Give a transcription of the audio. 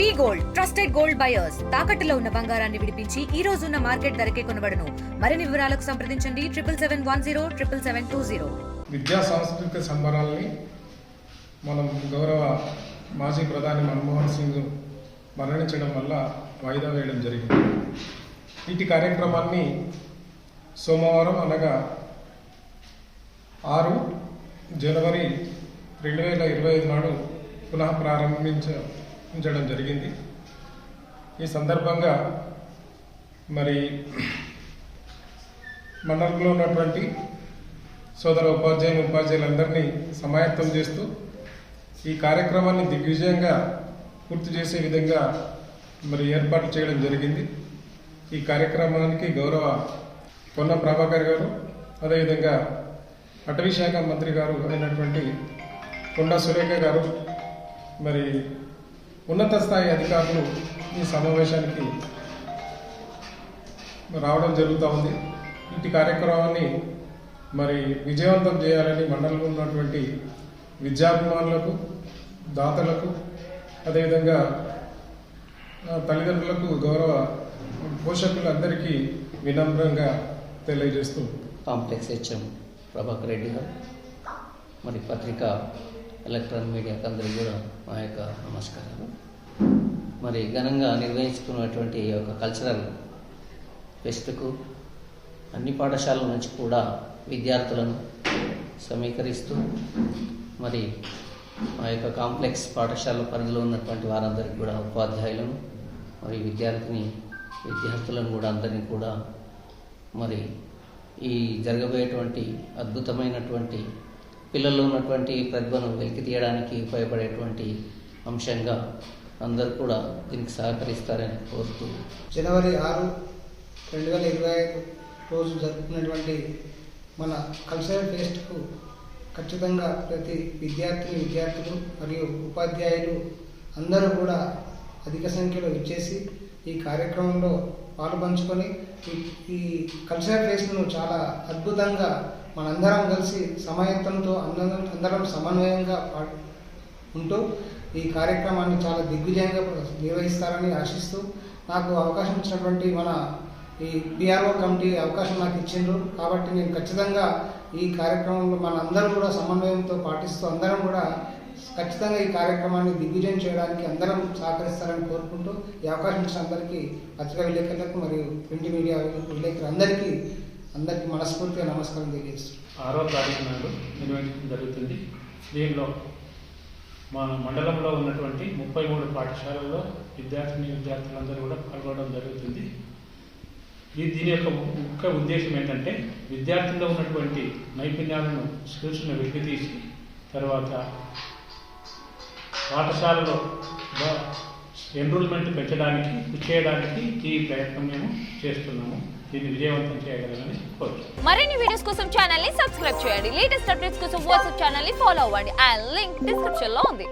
We gold trusted gold buyers. తాకట్టులో ఉన్న బంగారాన్ని విడిపించి ఈ రోజు ఉన్న మార్కెట్ ధరకే కొనబడను. మరిన్ని వివరాలకు సంప్రదించండి. Triple seven one zero triple seven two zero. విద్యా సాంస్కృతిక సంబరాల్ని మనం గౌరవ మాజీ ప్రధాని మన్మోహన్ సింగ్ మరణించడం వల్ల వాయిదా వేయడం జరిగింది. ఇటు కార్యక్రమాన్ని సోమవారం అనగా ఆరు జనవరి రెండు వేల ఇరవై ఐదు నాడు పునః ఉంచడం జరిగింది. ఈ సందర్భంగా మరి మండలంలో ఉన్నటువంటి సోదర ఉపాధ్యాయులు ఉపాధ్యాయులందరినీ సమాయత్తం చేస్తూ ఈ కార్యక్రమాన్ని దిగ్విజయంగా పూర్తి చేసే విధంగా మరి ఏర్పాటు చేయడం జరిగింది. ఈ కార్యక్రమానికి గౌరవ పొన్న ప్రభాకర్ గారు అదేవిధంగా అటవీ శాఖ మంత్రి గారు అయినటువంటి కొండా సురేఖ గారు మరి ఉన్నత స్థాయి అధికారులు ఈ సమావేశానికి రావడం జరుగుతూ ఉంది. ఇటు కార్యక్రమాన్ని మరి విజయవంతం చేయాలని మండలంలో ఉన్నటువంటి విద్యాభిమానులకు దాతలకు అదేవిధంగా తల్లిదండ్రులకు గౌరవ పోషకులందరికీ వినమ్రంగా తెలియజేస్తూ కాంప్లెక్స్ హెచ్ఎం ప్రభాకర్ రెడ్డి గారు. మరి పత్రిక ఎలక్ట్రానిక్ మీడియాకి అందరికీ కూడా మా యొక్క నమస్కారాలు. మరి ఘనంగా నిర్వహించుకున్నటువంటి ఈ యొక్క కల్చరల్ ఫెస్ట్కు అన్ని పాఠశాలల నుంచి కూడా విద్యార్థులను సమీకరిస్తూ మరి మా యొక్క కాంప్లెక్స్ పాఠశాల పరిధిలో ఉన్నటువంటి వారందరికీ కూడా ఉపాధ్యాయులను మరి విద్యార్థిని విద్యార్థులను కూడా అందరినీ కూడా మరి ఈ జరగబోయేటువంటి అద్భుతమైనటువంటి పిల్లల్లో ఉన్నటువంటి ప్రతిభను వెలికి తీయడానికి ఉపయోగపడేటువంటి అంశంగా అందరూ కూడా దీనికి సహకరిస్తారని కోరుతూ జనవరి ఆరు రెండు వేల ఇరవై ఐదు రోజు జరుపుకున్నటువంటి మన కల్చరల్ ఫెస్ట్కు ఖచ్చితంగా ప్రతి విద్యార్థిని విద్యార్థులు మరియు ఉపాధ్యాయులు అందరూ కూడా అధిక సంఖ్యలో ఇచ్చేసి ఈ కార్యక్రమంలో పాలుపంచుకొని ఈ ఈ కల్చరల్ ఫెస్ట్ను చాలా అద్భుతంగా మనందరం కలిసి సమాయత్తంతో అందరం అందరం సమన్వయంగా పా- ఉంటూ ఈ కార్యక్రమాన్ని చాలా దిగ్విజయంగా నిర్వహిస్తారని ఆశిస్తూ నాకు అవకాశం ఇచ్చినటువంటి మన ఈ పిఆర్ఓ కమిటీ అవకాశం నాకు ఇచ్చిండ్రు. కాబట్టి నేను ఖచ్చితంగా ఈ కార్యక్రమంలో మన అందరూ కూడా సమన్వయంతో పాటిస్తూ అందరం కూడా ఖచ్చితంగా ఈ కార్యక్రమాన్ని దిగ్విజయం చేయడానికి అందరం సహకరిస్తారని కోరుకుంటూ ఈ అవకాశం ఇచ్చిన అందరికీ పత్రికా విలేకరులకు మరియు ప్రింట్ మీడియా విలేకరులందరికీ అందరికీ మనస్ఫూర్తిగా నమస్కారం తెలియజేస్తున్నాను ఆరో తారీఖు నాడు నిర్వహించడం జరుగుతుంది. దీనిలో మా మండలంలో ఉన్నటువంటి ముప్పై మూడు పాఠశాలల్లో విద్యార్థిని విద్యార్థులందరూ కూడా పాల్గొనడం జరుగుతుంది. ఈ దీని యొక్క ముఖ్య ఉద్దేశం ఏంటంటే విద్యార్థుల్లో ఉన్నటువంటి నైపుణ్యాలను స్కిల్స్ను వెలికితీసి తర్వాత పాఠశాలలో ఎన్రోల్మెంట్ పెంచడానికి చేయడానికి ఈ ప్రయత్నం మేము చేస్తున్నాము. దీన్ని విజయవంతం చేయగలమని కోరుతున్నాను. మరిన్ని వీడియోస్ కోసం ఛానల్ని సబ్స్క్రైబ్ చేయండి. లేటెస్ట్ అప్డేట్స్ కోసం వాట్సాప్ ఛానల్ని ఫాలో అవ్వండి. ఆ లింక్ డిస్క్రిప్షన్లో ఉంది.